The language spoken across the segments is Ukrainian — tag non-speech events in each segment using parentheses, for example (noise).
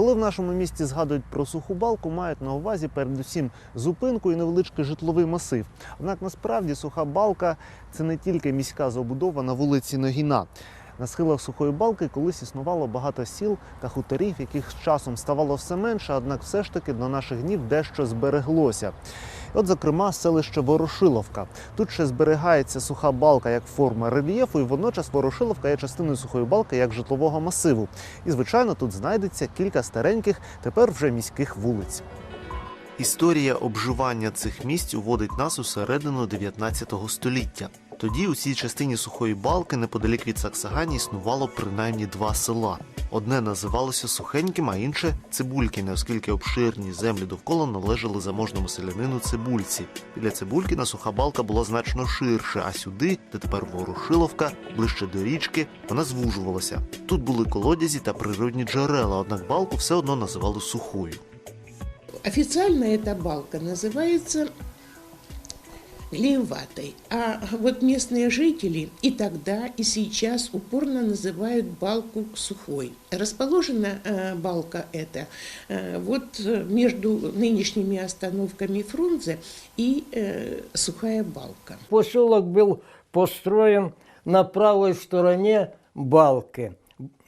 коли в нашому місті згадують про суху балку, мають на увазі передусім зупинку і невеличкий житловий масив. Однак насправді суха балка це не тільки міська забудова на вулиці Ногіна. На схилах сухої балки колись існувало багато сіл та хуторів, яких з часом ставало все менше, однак все ж таки до наших днів дещо збереглося. От, зокрема, селище Ворошиловка. Тут ще зберігається суха балка як форма рельєфу, і водночас Ворошиловка є частиною сухої балки як житлового масиву. І, звичайно, тут знайдеться кілька стареньких, тепер вже міських вулиць. Історія обживання цих місць уводить нас у середину 19 століття. Тоді у цій частині сухої балки неподалік від Саксагані існувало принаймні два села. Одне називалося Сухеньким, а інше Цибулькіне, оскільки обширні землі довкола належали заможному селянину Цибульці. Біля Цибулькіна суха балка була значно ширше, а сюди, де тепер Ворошиловка, ближче до річки, вона звужувалася. Тут були колодязі та природні джерела, однак балку все одно називали сухою. Официально эта балка называется глееватой. А вот местные жители и тогда, и сейчас упорно называют балку сухой. Расположена э, балка эта э, вот между нынешними остановками Фрунзе и э, Сухая балка. Поселок был построен на правой стороне балки.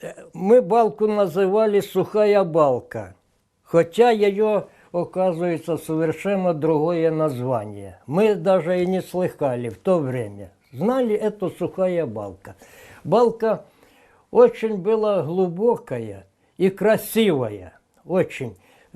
Э, Мы балку называли «Сухая балка», хотя ее, оказывается, совершенно другое название. Мы даже и не слыхали в то время. Знали эту «Сухая балка». Балка очень была глубокая и красивая, очень.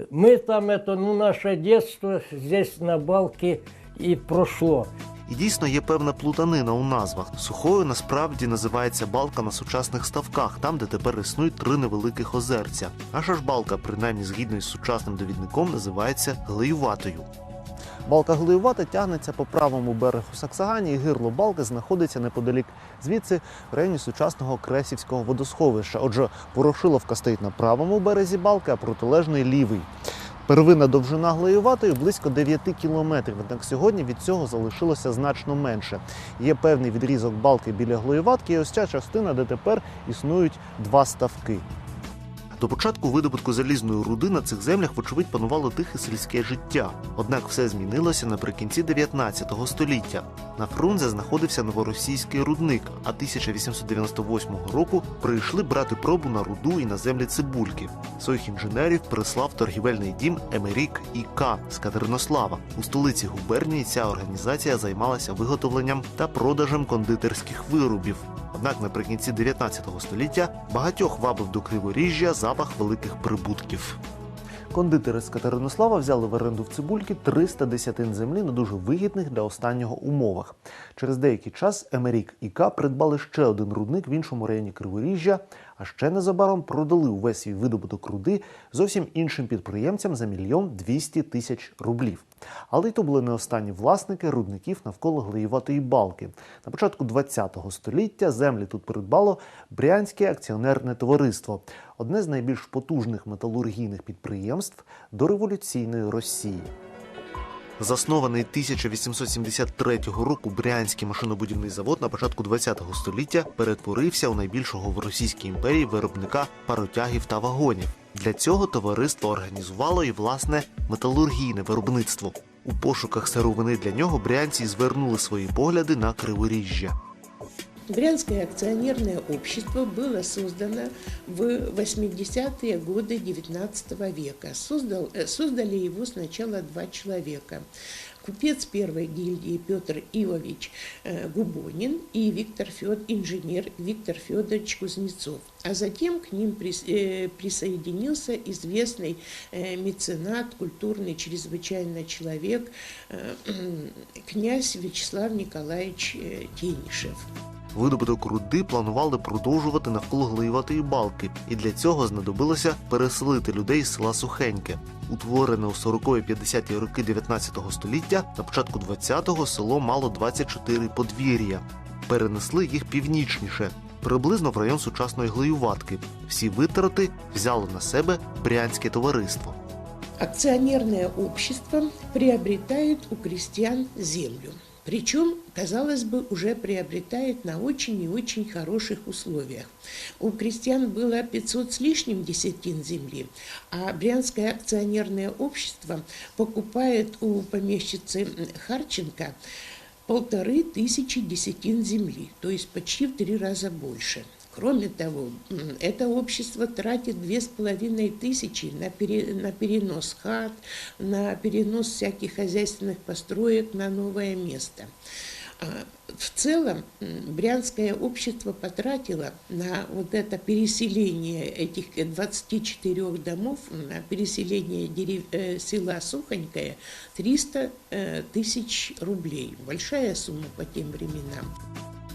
Мы там это, ну, наше детство здесь на балке и прошло. І дійсно є певна плутанина у назвах. Сухою насправді називається балка на сучасних ставках, там, де тепер існують три невеликих озерця. Наша ж балка, принаймні згідно із сучасним довідником, називається глеюватою. Балка глеювата тягнеться по правому берегу Саксагані, і гирло балки знаходиться неподалік звідси в районі сучасного Кресівського водосховища. Отже, Ворошиловка стоїть на правому березі балки, а протилежний лівий. Первинна довжина глеюватої близько 9 кілометрів. Однак сьогодні від цього залишилося значно менше. Є певний відрізок балки біля глеюватки, і ось ця частина, де тепер існують два ставки. До початку видобутку залізної руди на цих землях, вочевидь, панувало тихе сільське життя. Однак все змінилося наприкінці 19 століття. На Фрунзе знаходився новоросійський рудник, а 1898 року прийшли брати пробу на руду і на землі цибульки. Своїх інженерів прислав торгівельний дім Емерік і К з Катеринослава. У столиці губернії ця організація займалася виготовленням та продажем кондитерських виробів. Однак наприкінці 19 століття багатьох вабив до Криворіжжя запах великих прибутків. Кондитери з Катеринослава взяли в оренду в Цибульки 300 десятин землі на дуже вигідних для останнього умовах. Через деякий час Емерік і К придбали ще один рудник в іншому районі Криворіжжя, а ще незабаром продали увесь свій видобуток руди зовсім іншим підприємцям за мільйон 200 тисяч рублів. Але й то були не останні власники рудників навколо глеюватої балки. На початку ХХ століття землі тут придбало Брянське акціонерне товариство, одне з найбільш потужних металургійних підприємств дореволюційної Росії. Заснований 1873 року Брянський машинобудівний завод на початку ХХ століття перетворився у найбільшого в Російській імперії виробника паротягів та вагонів. Для цього товариство організувало і власне металургійне виробництво. У пошуках сировини для нього брянці звернули свої погляди на криворіжжя. Брянское акционерное общество было создано в 80-е годы XIX века. Создал, э, создали его сначала два человека. Купец первой гильдии Петр Ивович э, Губонин и Виктор Фед, инженер Виктор Федорович Кузнецов. А затем к ним э, присоединился известный меценат, культурный чрезвычайно человек, (clears throat) князь Вячеслав Николаевич Тенишев. Видобуток руди планували продовжувати навколо глиюватої балки, і для цього знадобилося переселити людей з села Сухеньке. Утворене у 40-50-ті роки 19 століття, на початку 20-го село мало 24 подвір'я. Перенесли їх північніше, приблизно в район сучасної глиюватки. Всі витрати взяло на себе брянське товариство. Акционерное общество приобретает у крестьян землю. Причем, казалось бы, уже приобретает на очень и очень хороших условиях. У крестьян было 500 с лишним десятин земли, а Брянское акционерное общество покупает у помещицы Харченко полторы тысячи десятин земли, то есть почти в три раза больше. Кроме того, это общество тратит две с половиной тысячи на, пере- на перенос хат, на перенос всяких хозяйственных построек на новое место. А, В целом Брянское общество потратило на вот это переселение этих 24 домов, на переселение дерев- э, села Сухонькое 300 э, тысяч рублей. Большая сумма по тем временам.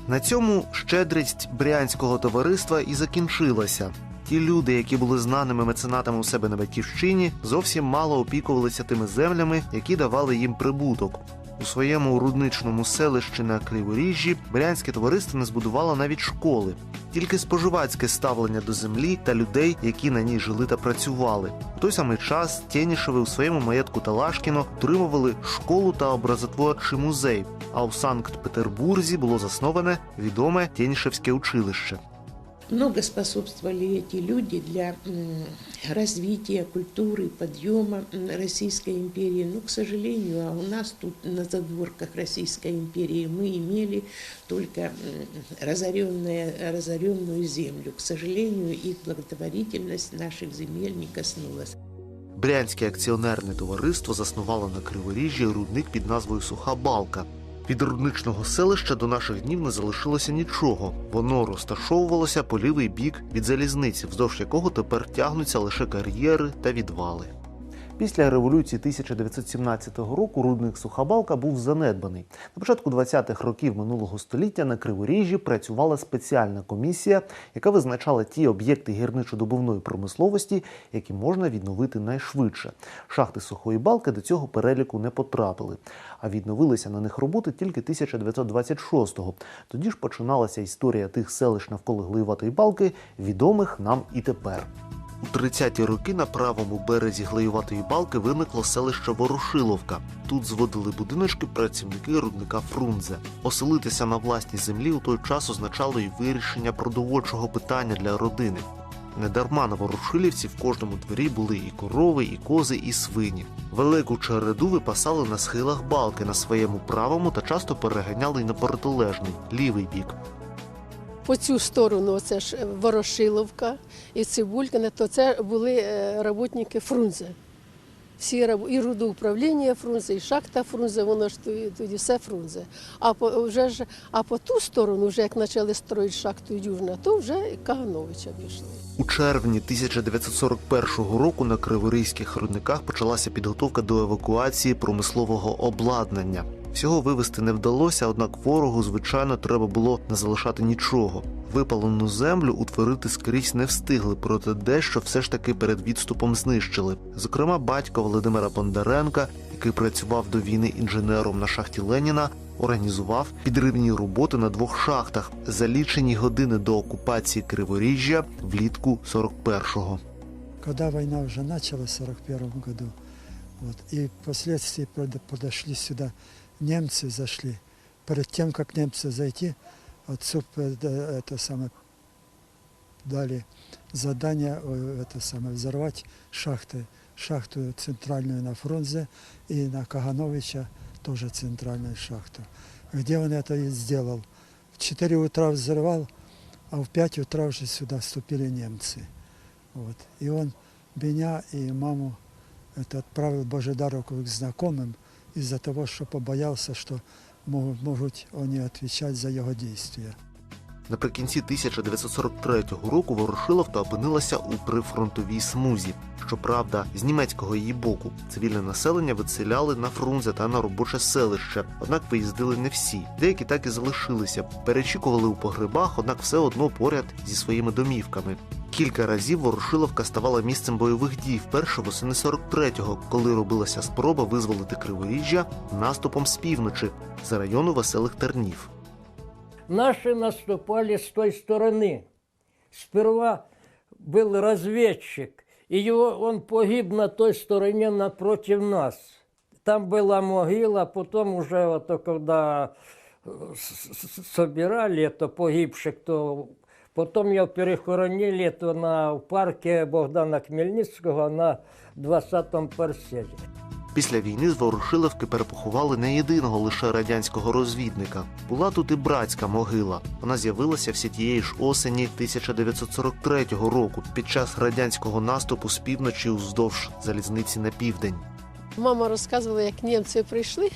На цьому щедрість брянського товариства і закінчилася. Ті люди, які були знаними меценатами у себе на батьківщині, зовсім мало опікувалися тими землями, які давали їм прибуток. У своєму рудничному селищі на Криворіжжі брянське товариство не збудувало навіть школи, тільки споживацьке ставлення до землі та людей, які на ній жили та працювали. У той самий час Тєнішеви у своєму маєтку Талашкіно отримували школу та образотворчий музей. А у Санкт-Петербурзі було засноване відоме Тєнішевське училище. Много способствовали эти люди для м, развития культуры, подъема м, Российской империи. Но, к сожалению, а у нас тут на задворках Российской империи мы имели только м, разоренное, разоренную землю. К сожалению, их благотворительность наших земель не коснулась. Брянське акціонерне товариство заснувало на Криворіжжі рудник під назвою Суха Балка. Від рудничного селища до наших днів не залишилося нічого. Воно розташовувалося по лівий бік від залізниці, вздовж якого тепер тягнуться лише кар'єри та відвали. Після революції 1917 року рудник Сухабалка був занедбаний. На початку 20-х років минулого століття на Криворіжжі працювала спеціальна комісія, яка визначала ті об'єкти гірничо-добувної промисловості, які можна відновити найшвидше. Шахти сухої балки до цього переліку не потрапили, а відновилися на них роботи тільки 1926-го. Тоді ж починалася історія тих селищ навколо Глиюватої балки, відомих нам і тепер. У 30-ті роки на правому березі Глеюватої балки виникло селище Ворошиловка. Тут зводили будиночки працівники рудника Фрунзе. Оселитися на власній землі у той час означало й вирішення продовольчого питання для родини. Недарма на Ворошилівці в кожному дворі були і корови, і кози, і свині. Велику череду випасали на схилах балки на своєму правому та часто переганяли й на протилежний лівий бік. По цю сторону це ж Ворошиловка і Цибулькина, то це були е, роботники Фрунзе. Всі і рудоуправління Фрунзе, і шахта Фрунзе, воно ж тоді все Фрунзе. А по, вже ж, а по ту сторону, вже як почали строїти шахту Южна, то вже Кагановича пішли. У червні 1941 року на Криворізьких рудниках почалася підготовка до евакуації промислового обладнання. Всього вивезти не вдалося, однак ворогу, звичайно, треба було не залишати нічого. Випалену землю утворити скрізь не встигли, проте дещо все ж таки перед відступом знищили. Зокрема, батько Володимира Бондаренка, який працював до війни інженером на шахті Леніна, організував підривні роботи на двох шахтах за лічені години до окупації Криворіжжя влітку 41-го. когда война уже началась в 1941 году, вот, и впоследствии под- подошли сюда немцы, зашли. Перед тем, как немцы зайти, отцу э, это самое, дали задание э, это самое, взорвать шахты, шахту центральную на Фрунзе и на Кагановича тоже центральную шахту. Где он это и сделал. В 4 утра взорвал, а в 5 утра уже сюда вступили немцы. Вот. И он меня и маму это отправил Божедару к знакомым из-за того, что побоялся, что могут, могут они отвечать за его действия. Наприкінці 1943 року Ворошиловка опинилася у прифронтовій смузі. Щоправда, з німецького її боку цивільне населення виселяли на Фрунзе та на робоче селище. Однак виїздили не всі. Деякі так і залишилися, перечікували у погребах, однак все одно поряд зі своїми домівками. Кілька разів Ворошиловка ставала місцем бойових дій вперше восени 43-го, коли робилася спроба визволити Криворіжжя наступом з півночі з району веселих тернів. Наши наступали с той стороны. Сперва был разведчик, и его, он погиб на той стороне напротив нас. Там была могила, потом уже вот когда э, с- с- собирали это погибших, то потом ее перехоронили это на, в парке Богдана Хмельницкого на 20-м парсеті. Після війни з Ворушиловки перепоховали не єдиного лише радянського розвідника. Була тут і братська могила. Вона з'явилася всі тієї ж осені 1943 року під час радянського наступу з півночі уздовж залізниці на південь. Мама розказувала, як німці прийшли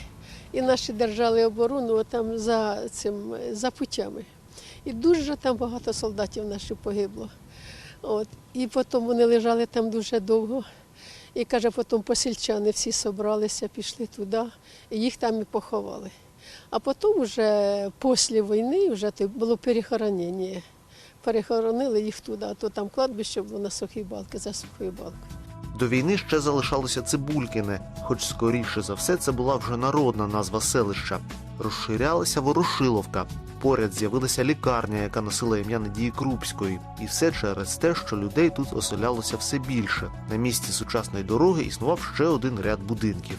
і наші держали оборону там за цим за путями. І дуже там багато солдатів наших погибло. От. І потім вони лежали там дуже довго. І каже, потім посільчани всі зібралися, пішли туди, і їх там і поховали. А потім, вже після війни, вже було перехоронення. Перехоронили їх туди, а то там кладбище було на сухій балки, за сухою балкою. До війни ще залишалося Цибулькіне, хоч скоріше за все це була вже народна назва селища. Розширялася Ворошиловка. Поряд з'явилася лікарня, яка носила ім'я Надії Крупської, і все через те, що людей тут оселялося все більше. На місці сучасної дороги існував ще один ряд будинків.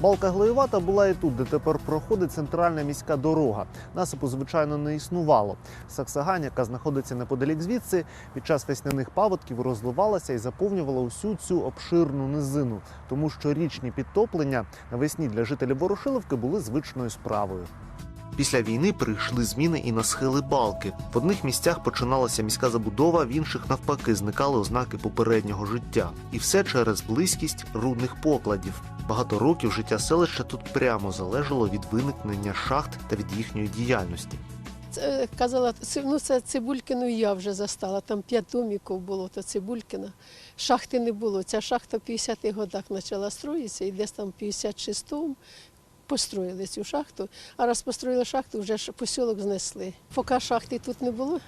Балка Глоєвата була і тут, де тепер проходить центральна міська дорога. Насипу, звичайно, не існувало. Саксагань, яка знаходиться неподалік звідси, під час весняних паводків розливалася і заповнювала усю цю обширну низину, тому що річні підтоплення навесні для жителів Ворошиловки були звичною справою. Після війни прийшли зміни і на схили балки. В одних місцях починалася міська забудова, в інших навпаки зникали ознаки попереднього життя. І все через близькість рудних покладів. Багато років життя селища тут прямо залежало від виникнення шахт та від їхньої діяльності. Це, казала, це, ну це Цибулькину я вже застала. Там п'ять домиків було, то Цибулькіна. Шахти не було. Ця шахта в 50-х годах почала строїтися, і десь там в 56-му построїли цю шахту. А раз построїли шахту, вже посілок знесли. Поки шахти тут не було,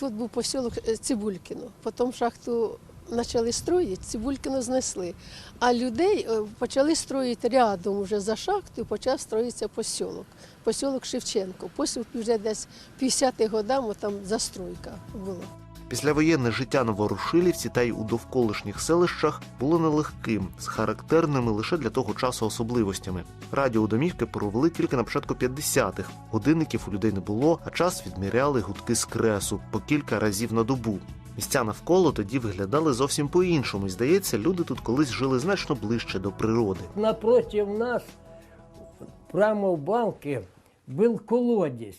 тут був посілок е, Цибулькіно. Потім шахту почали строїти, Цибулькіно знесли. А людей е, почали строїти рядом уже за шахтою, почав строїтися посілок. Посілок Шевченко. Потім вже десь в 50-х годах там застройка була. Післявоєнне життя на Ворушилівці та й у довколишніх селищах було нелегким, з характерними лише для того часу особливостями. Радіодомівки провели тільки на початку 50-х. Годинників у людей не було, а час відміряли гудки з кресу по кілька разів на добу. Місця навколо тоді виглядали зовсім по-іншому, здається, люди тут колись жили значно ближче до природи. Напротив нас, прямо в балке, был колодец.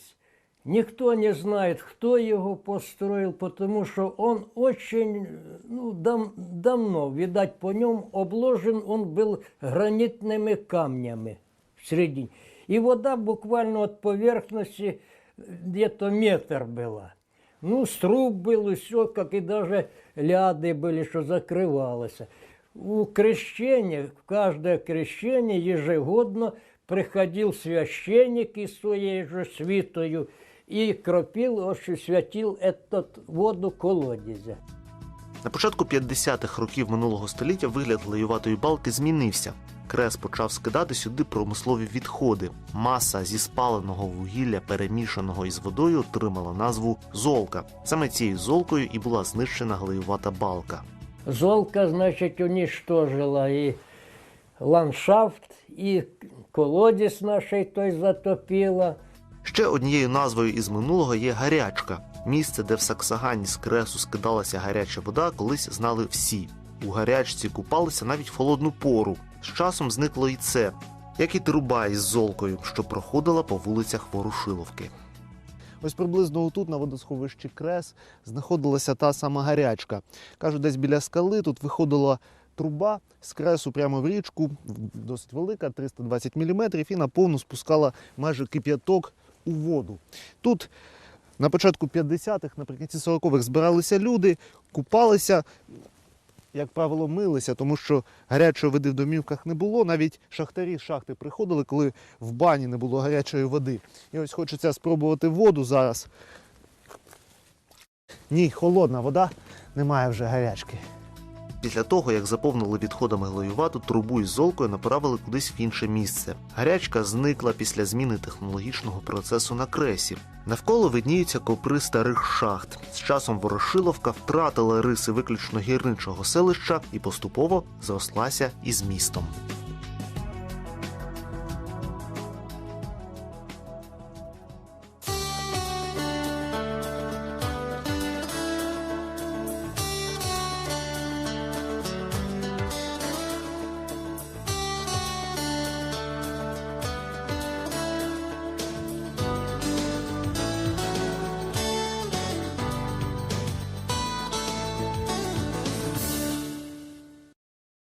Никто не знает, кто его построил, потому что он очень ну, дам- давно, видать, по нем обложен он был гранитными камнями в середине. И вода буквально от поверхности где-то метр была. Ну, сруб был, и все, как и даже ляды были, что закрывалось. У крещения, в каждое крещение ежегодно приходил священник из своей же свитою и кропил, освятил этот воду колодезя. На початку 50-х років минулого століття вигляд глеюватої балки змінився. Крес почав скидати сюди промислові відходи. Маса зі спаленого вугілля, перемішаного із водою, отримала назву золка. Саме цією золкою і була знищена глеювата балка. Золка, значит, уничтожила и ландшафт, и колодец нашей той затопила. Ще однією назвою із минулого є гарячка. Місце, де в Саксагані з кресу скидалася гаряча вода, колись знали всі. У гарячці купалися навіть в холодну пору. З часом зникло і це, як і труба із золкою, що проходила по вулицях Ворушиловки. Ось приблизно отут, на водосховищі Крес, знаходилася та сама гарячка. Кажуть, десь біля скали тут виходила труба з кресу прямо в річку, досить велика, 320 мм, і наповну спускала майже кип'яток у воду. Тут на початку 50-х, наприкінці 40-х збиралися люди, купалися, як правило, милися, тому що гарячої води в домівках не було. Навіть шахтарі з шахти приходили, коли в бані не було гарячої води. І ось хочеться спробувати воду зараз. Ні, холодна вода, немає вже гарячки. Після того, як заповнили відходами глоювату, трубу із золкою направили кудись в інше місце. Гарячка зникла після зміни технологічного процесу на кресі. Навколо видніються копри старих шахт. З часом Ворошиловка втратила риси виключно гірничого селища і поступово зрослася із містом.